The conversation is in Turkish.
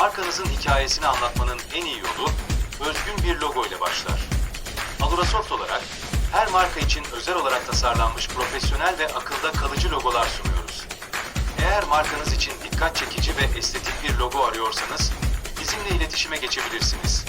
Markanızın hikayesini anlatmanın en iyi yolu özgün bir logo ile başlar. Alurasoft olarak her marka için özel olarak tasarlanmış profesyonel ve akılda kalıcı logolar sunuyoruz. Eğer markanız için dikkat çekici ve estetik bir logo arıyorsanız bizimle iletişime geçebilirsiniz.